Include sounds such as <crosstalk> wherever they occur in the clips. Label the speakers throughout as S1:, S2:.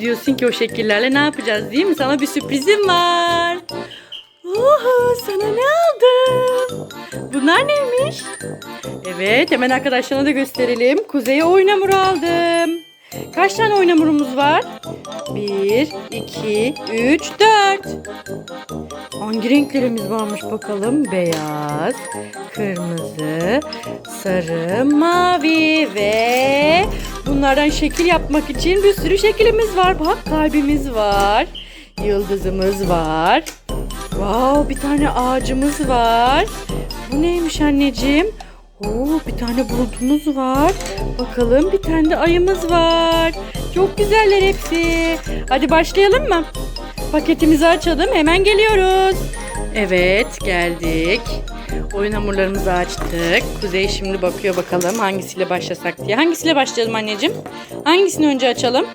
S1: diyorsun ki o şekillerle ne yapacağız değil mi? Sana bir sürprizim var. Oha sana ne aldım? Bunlar neymiş? Evet hemen arkadaşlarına da gösterelim. Kuzey'e oyun hamuru aldım. Kaç tane oyun hamurumuz var? Bir, iki, üç, dört. Hangi renklerimiz varmış bakalım? Beyaz, kırmızı, sarı, mavi ve bunlardan şekil yapmak için bir sürü şeklimiz var. Bak kalbimiz var. Yıldızımız var. Wow, bir tane ağacımız var. Bu neymiş anneciğim? Oo, bir tane bulutumuz var. Bakalım bir tane de ayımız var. Çok güzeller hepsi. Hadi başlayalım mı? Paketimizi açalım. Hemen geliyoruz. Evet geldik. Oyun hamurlarımızı açtık. Kuzey şimdi bakıyor bakalım hangisiyle başlasak diye. Hangisiyle başlayalım anneciğim? Hangisini önce açalım?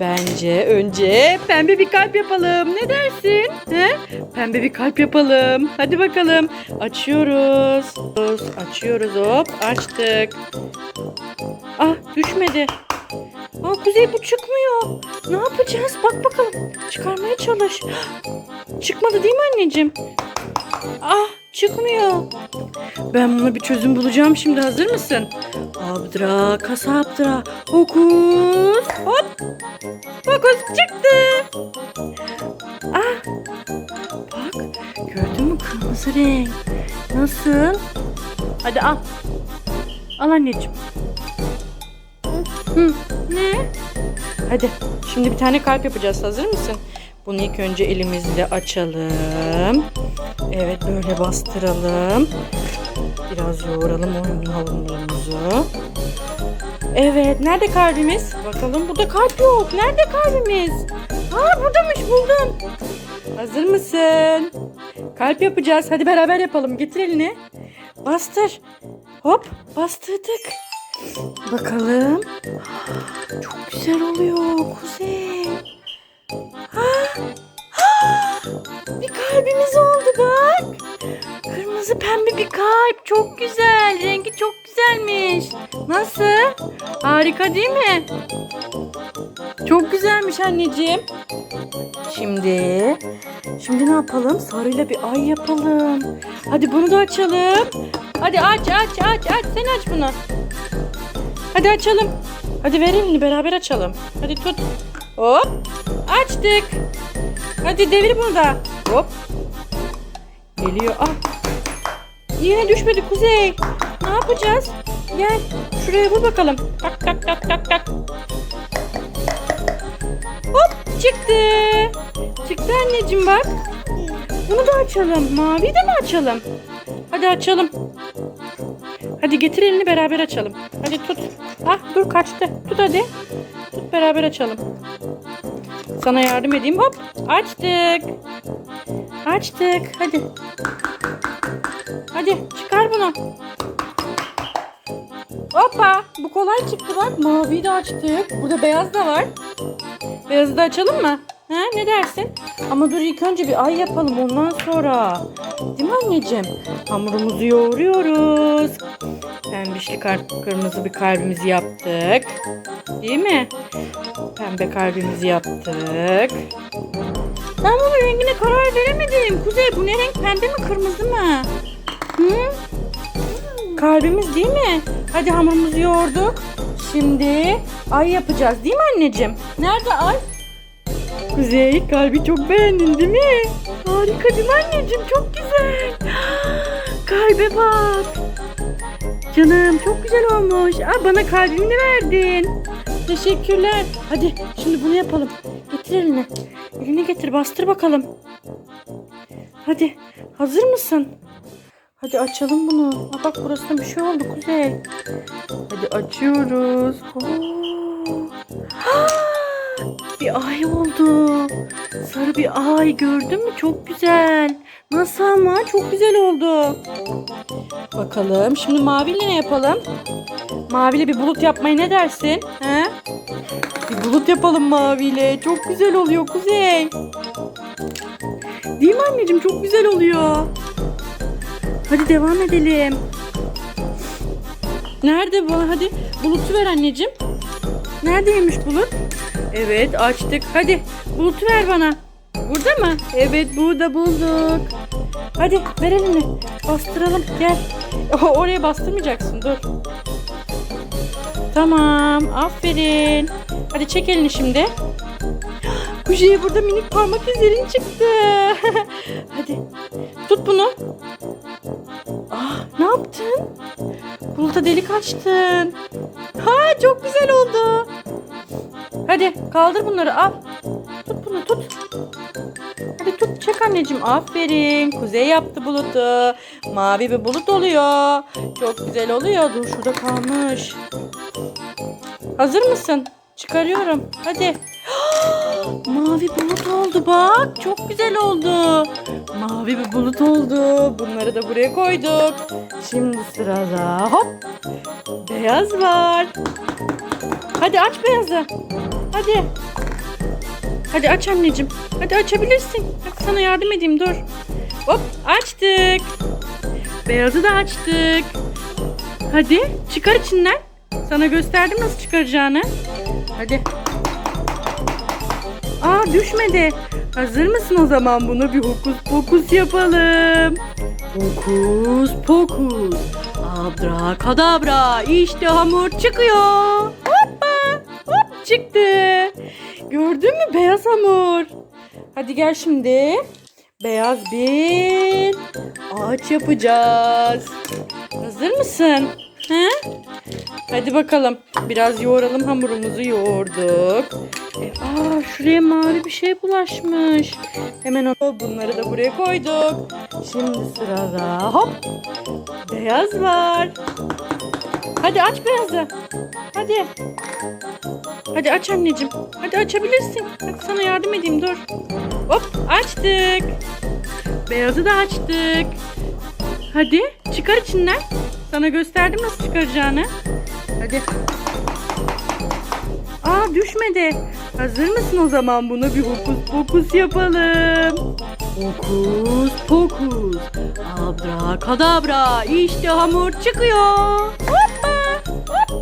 S1: Bence önce pembe bir kalp yapalım. Ne dersin? He? Pembe bir kalp yapalım. Hadi bakalım. Açıyoruz. Açıyoruz hop. Açtık. Ah düşmedi. Aa Kuzey bu çıkmıyor. Ne yapacağız? Bak bakalım. Çıkarmaya çalış. <gasps> Çıkmadı değil mi anneciğim? Ah çıkmıyor. Ben buna bir çözüm bulacağım şimdi. Hazır mısın? Abdra kasaptra. Hokus. Hop. Hokus çıktı. Ah. Bak gördün mü kırmızı renk. Nasıl? Hadi al. Al anneciğim. Hı, ne? Hadi şimdi bir tane kalp yapacağız. Hazır mısın? Bunu ilk önce elimizle açalım. Evet böyle bastıralım. Biraz yoğuralım oyun hamurlarımızı. Evet nerede kalbimiz? Bakalım burada kalp yok. Nerede kalbimiz? Aa buradaymış buldum. Hazır mısın? Kalp yapacağız. Hadi beraber yapalım. Getir elini. Bastır. Hop bastırdık. Bakalım. Çok güzel oluyor Kuzey. Ha, <gasps> bir kalbimiz oldu bak. Kırmızı pembe bir kalp. Çok güzel. Rengi çok güzelmiş. Nasıl? Harika değil mi? Çok güzelmiş anneciğim. Şimdi şimdi ne yapalım? Sarıyla bir ay yapalım. Hadi bunu da açalım. Hadi aç aç aç aç. Sen aç bunu. Hadi açalım. Hadi ver elini beraber açalım. Hadi tut. Hop. Açtık. Hadi devir bunu da. Hop. Geliyor. Ah. Yine düşmedi Kuzey. Ne yapacağız? Gel. Şuraya vur bakalım. Tak tak tak tak tak. Hop çıktı. Çıktı anneciğim bak. Bunu da açalım. Mavi de mi açalım? Hadi açalım. Hadi getir elini beraber açalım. Hadi tut. Ah dur kaçtı. Tut hadi. Tut beraber açalım. Sana yardım edeyim. Hop açtık. Açtık. Hadi. Hadi çıkar bunu. Hoppa. Bu kolay çıktı bak. Maviyi de açtık. Burada beyaz da var. Beyazı da açalım mı? Ha, ne dersin? Ama dur ilk önce bir ay yapalım ondan sonra. Değil mi anneciğim? Hamurumuzu yoğuruyoruz. Pembişli kalp, kırmızı bir kalbimizi yaptık. Değil mi? Pembe kalbimizi yaptık. Ben bunun rengine karar veremedim. Kuzey bu ne renk? Pembe mi kırmızı mı? Hı? Kalbimiz değil mi? Hadi hamurumuzu yoğurduk. Şimdi ay yapacağız değil mi anneciğim? Nerede ay? Kuzey kalbi çok beğendin değil mi? Harika değil mi anneciğim? Çok güzel. <gasps> Kalbe bak. Canım çok güzel olmuş. Aa, bana kalbini verdin. Teşekkürler. Hadi şimdi bunu yapalım. Getir elini. Elini getir bastır bakalım. Hadi hazır mısın? Hadi açalım bunu. Aa, bak burası da bir şey oldu Kuzey. Hadi açıyoruz. Oo. <gasps> Bir ay oldu. Sarı bir ay gördün mü? Çok güzel. Nasıl ama? Çok güzel oldu. Bakalım. Şimdi maviyle ne yapalım? Maviyle bir bulut yapmayı ne dersin? He? Bir bulut yapalım maviyle. Çok güzel oluyor Kuzey. Değil mi anneciğim? Çok güzel oluyor. Hadi devam edelim. Nerede bu? Hadi bulutu ver anneciğim. Neredeymiş bulut? Evet açtık. Hadi bulutu ver bana. Burada mı? Evet burada bulduk. Hadi ver elini. Bastıralım. Gel. <laughs> Oraya bastırmayacaksın. Dur. Tamam. Aferin. Hadi çek elini şimdi. <gasps> Kuzey burada minik parmak izlerin çıktı. <laughs> Hadi. Tut bunu. Ah, ne yaptın? Buluta delik açtın. Ha çok güzel oldu. Hadi kaldır bunları al. Tut bunu tut. Hadi tut çek anneciğim. Aferin. Kuzey yaptı bulutu. Mavi bir bulut oluyor. Çok güzel oluyor. Dur şurada kalmış. Hazır mısın? Çıkarıyorum. Hadi. <gasps> Mavi bulut oldu bak. Çok güzel oldu. Mavi bir bulut oldu. Bunları da buraya koyduk. Şimdi sırada hop. Beyaz var. Hadi aç beyazı. Hadi. Hadi aç anneciğim. Hadi açabilirsin. Bak sana yardım edeyim dur. Hop açtık. Beyazı da açtık. Hadi çıkar içinden. Sana gösterdim nasıl çıkaracağını. Hadi. Aa düşmedi. Hazır mısın o zaman bunu bir hokus pokus yapalım. Hokus pokus. Abra kadabra. İşte hamur çıkıyor. Çıktı. Gördün mü beyaz hamur. Hadi gel şimdi. Beyaz bir ağaç yapacağız. Hazır mısın? He? Hadi bakalım. Biraz yoğuralım hamurumuzu yoğurduk. E, aa şuraya mavi bir şey bulaşmış. Hemen onu bunları da buraya koyduk. Şimdi sırada hop beyaz var. Hadi aç beyazı. Hadi. Hadi aç anneciğim. Hadi açabilirsin. Hadi sana yardım edeyim dur. Hop açtık. Beyazı da açtık. Hadi çıkar içinden. Sana gösterdim nasıl çıkaracağını. Hadi. Aa düşmedi. Hazır mısın o zaman bunu bir hokus pokus yapalım. Hokus pokus. Abra kadabra. İşte hamur çıkıyor.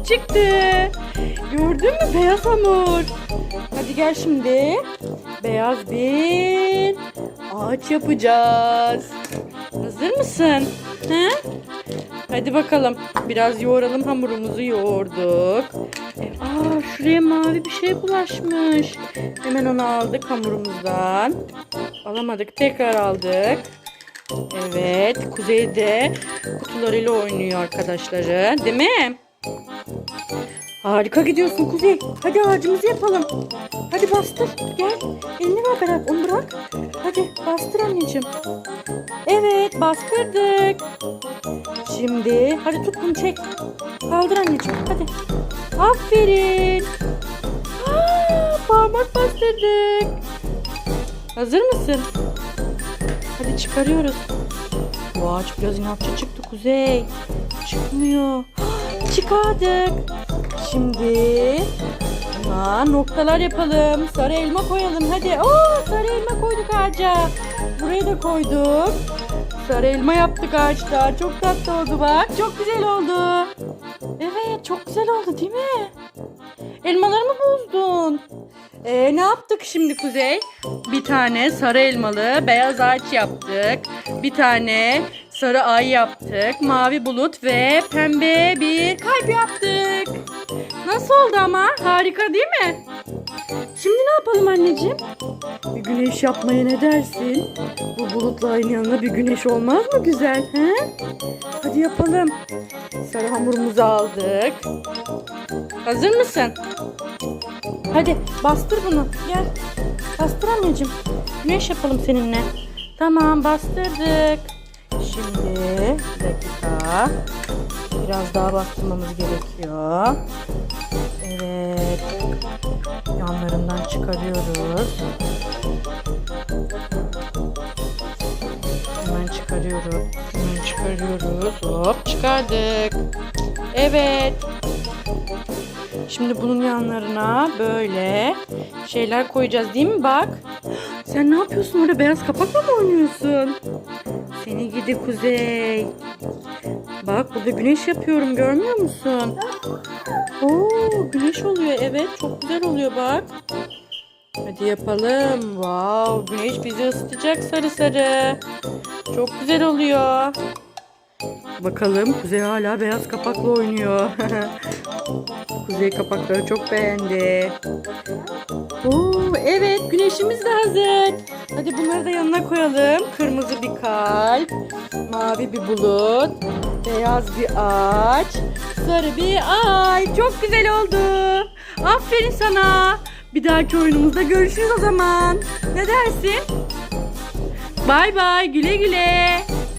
S1: Çıktı. Gördün mü beyaz hamur. Hadi gel şimdi. Beyaz bir ağaç yapacağız. Hazır mısın? He? Hadi bakalım. Biraz yoğuralım hamurumuzu yoğurduk. Aa şuraya mavi bir şey bulaşmış. Hemen onu aldık hamurumuzdan. Alamadık tekrar aldık. Evet kuzeyde kutularıyla oynuyor arkadaşları değil mi? Harika gidiyorsun Kuzey. Hadi ağacımızı yapalım. Hadi bastır. Gel. Elini ver Berat. Onu bırak. Hadi bastır anneciğim. Evet bastırdık. Şimdi hadi tut bunu çek. Kaldır anneciğim. Hadi. Aferin. Aa, parmak bastırdık. Hazır mısın? Hadi çıkarıyoruz. Bu ağaç biraz inatçı çıktı Kuzey. Çıkmıyor. Çıkardık. Şimdi buna noktalar yapalım. Sarı elma koyalım. Hadi. Oo, sarı elma koyduk ağaca. Buraya da koyduk. Sarı elma yaptık ağaçta. Çok tatlı oldu bak. Çok güzel oldu. Evet çok güzel oldu değil mi? Elmalarımı bozdun. Ee, ne yaptık şimdi Kuzey? Bir tane sarı elmalı beyaz ağaç yaptık. Bir tane sarı ay yaptık. Mavi bulut ve pembe bir kalp yaptık. Nasıl oldu ama? Harika değil mi? Şimdi ne yapalım anneciğim? Bir güneş yapmaya ne dersin? Bu bulutla aynı yanında bir güneş olmaz mı güzel? He? Hadi yapalım. Sarı hamurumuzu aldık. Hazır mısın? Hadi bastır bunu. Gel. Bastır anneciğim. Güneş yapalım seninle. Tamam bastırdık. Şimdi bir dakika. Biraz daha bastırmamız gerekiyor. Evet. Yanlarından çıkarıyoruz. Hemen çıkarıyoruz. Hemen çıkarıyoruz. Hop çıkardık. Evet. Şimdi bunun yanlarına böyle şeyler koyacağız değil mi? Bak. <gasps> Sen ne yapıyorsun orada beyaz kapakla mı oynuyorsun? Seni gidi kuzey. Bak burada güneş yapıyorum görmüyor musun? Oo güneş oluyor evet çok güzel oluyor bak. Hadi yapalım. Wow güneş bizi ısıtacak sarı sarı. Çok güzel oluyor. Bakalım Kuzey hala beyaz kapakla oynuyor. <laughs> Kuzey kapakları çok beğendi. Oo, evet güneşimiz de hazır. Hadi bunları da yanına koyalım. Kırmızı bir kalp, mavi bir bulut, beyaz bir ağaç, sarı bir ay. Çok güzel oldu. Aferin sana. Bir dahaki oyunumuzda görüşürüz o zaman. Ne dersin? Bay bay güle güle.